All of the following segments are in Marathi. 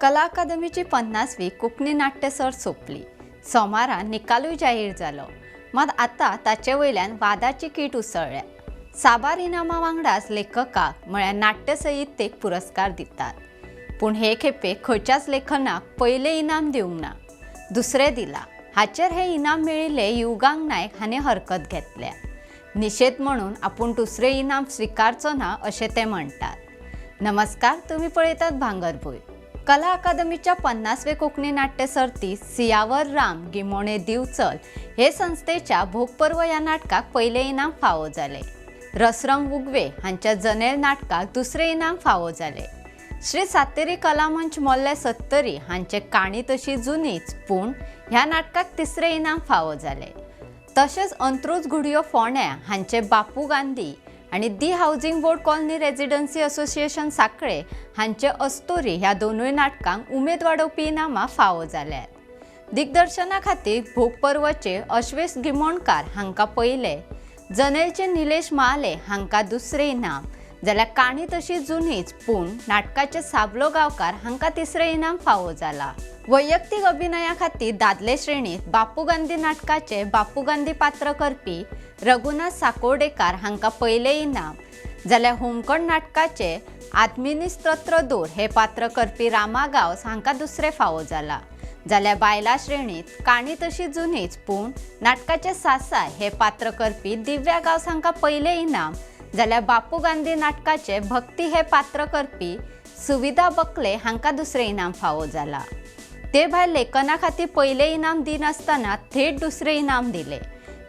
कला अकादमीची पन्नासवी कोंकणी नाट्य सर सोंपली. सोमारा निकालूय जाहीर जालो मात आतां ताचे वयल्यान वादाची कीट उसळ्ळ्या साबार इनामा वांगडाच लेखकाक म्हळ्यार नाट्य पुरस्कार दितात. पूण हे खेपे खंयच्याच लेखनाक पयलें इनाम दिवंक ना. दुसरें दिला. हाचेर हें इनाम मेळिल्ले युगांक नायक हाणें हरकत घेतल्या. निशेध म्हणून आपूण दुसरें इनाम स्विकारचो ना अशें ते म्हणटात नमस्कार तुम्ही पळयतात भांगरभूंय. कला अकादमीच्या पन्नासवे कोंकणी नाट्य सर्ती सियावर राम गिमोणे दिवचल हे संस्थेच्या भोगपर्व ह्या नाटकाक पहिले इनाम फावो जाले रसरंग उगवे हांच्या जनेल नाटकाक दुसरे इनाम फावो जाले श्री सातेरी कलामंच मोल्ले सत्तरी हांचे काणी तशी जुनीच पूण ह्या नाटकाक तिसरे इनाम फावो जाले तशेंच अंत्रूज घुडयो फोंड्या हांचे बापू गांधी आनी the housing board colony residency association Sakhale हांचे अस्तोरी ह्या दोनूय नाटकांक उमेद वाडोवपी इनामां फावो जाल्यात दिग्दर्शना खातीर भोग पर्वचे अश्वेश गिमोणकार हांकां पयले जनेलचे निलेश महाले हांकां दुसरें इनाम जाल्यार काणी तशी जुनीच पूण नाटकाचे साबलो गांवकार हांकां तिसरें इनाम फावो जाला. वैयक्तीक अभिनया खातीर दादले श्रेणींत बापू गांधी नाटकाचे बापू गांधी पात्र करपी रघुनाथ साकोर्डेकार हांकां पयलें इनाम जाल्यार होमकण नाटकाचे आत्मिनी स्तोत्र दोर हे पात्र करपी रामा गांवस हांकां दुसरें फावो जाला. जाल्यार बायला श्रेणींत काणी तशी जुनीच पूण नाटकाचे सासाय हे पात्र करपी दिव्या गांवस हांकां पयलें इनाम जाल्यार बापू गांधी नाटकाचे भक्ती हे पात्र करपी सुविधा बकले हांकां दुसरें इनाम फावो जाला. ते भायर लेखना खातीर पयलें इनाम दिनासतना थेट दुसरें इनाम दिलें.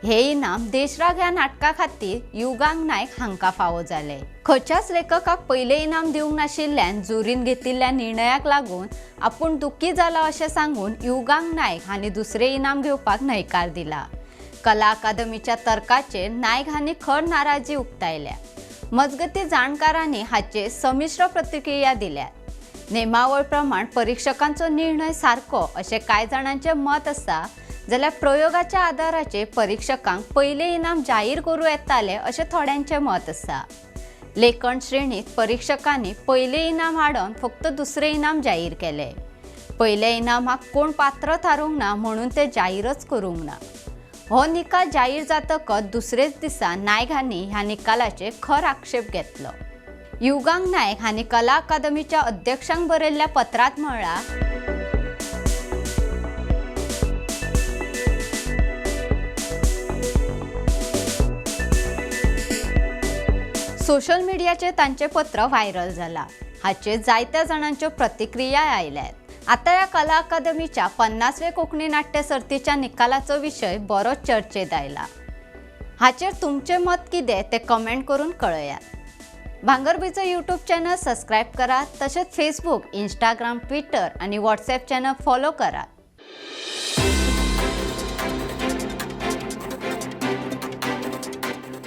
हे इनाम देशराग ह्या नाटका खातीर युगांक नायक हांकां फावो जालें. खंयच्याच लेखकाक पयले इनाम दिवंक नाशिल्ल्यान जुरीन घेतिल्ल्या निर्णयाक लागून आपूण दुखी जाला अशें सांगून युगांक नायक हांणी दुसरें इनाम घेवपाक न्हयकार दिला. कला अकादमीच्या तर्काचेर नायक हांणी खर नाराजी उक्तायल्या. मजगती जाणकारांनी हाचेर संमिश्र प्रतिक्रिया दिल्यात नेमावळ प्रमाण परीक्षकांचो निर्णय सारको अशें कांय जाणांचें मत आसा जाल्यार प्रयोगाच्या आदाराचेर परीक्षकांक पयले इनाम जाहीर करूं येताले अशें थोड्यांचें मत आसा लेखन श्रेणींत परीक्षकांनी पयले इनाम हाडून फक्त दुसरें इनाम जाहीर केलें. पयले इनामाक कोण पात्र थारूंक ना म्हणून तें जाहीरच करूंक ना. हो निकाल जाहीर जातकच दुसरेच दिसा नायक हांनी ह्या निकालाचे खर आक्षेप घेतलो. युगांक नायक हांणी कला अकादमीच्या अध्यक्षांक बरयल्ल्या पत्रांत म्हळां सोशल मिडियाचेर तांचें पत्र व्हायरल जाला हाचेर जायत्या जाणांच्यो प्रतिक्रिया आयल्यात आतां ह्या कला अकादमीच्या पन्नासवे कोंकणी नाट्य सर्तीच्या निकालाचो विशय बरो चर्चेत आयला हाचेर तुमचें मत कितें तें कमेंट करून कळयात. भांगरबीचो यूट्यूब चॅनल सबस्क्रायब करात तशेंच फेसबूक इंस्टाग्राम ट्विटर आनी व्हॉट्सॲप चॅनल फॉलो करात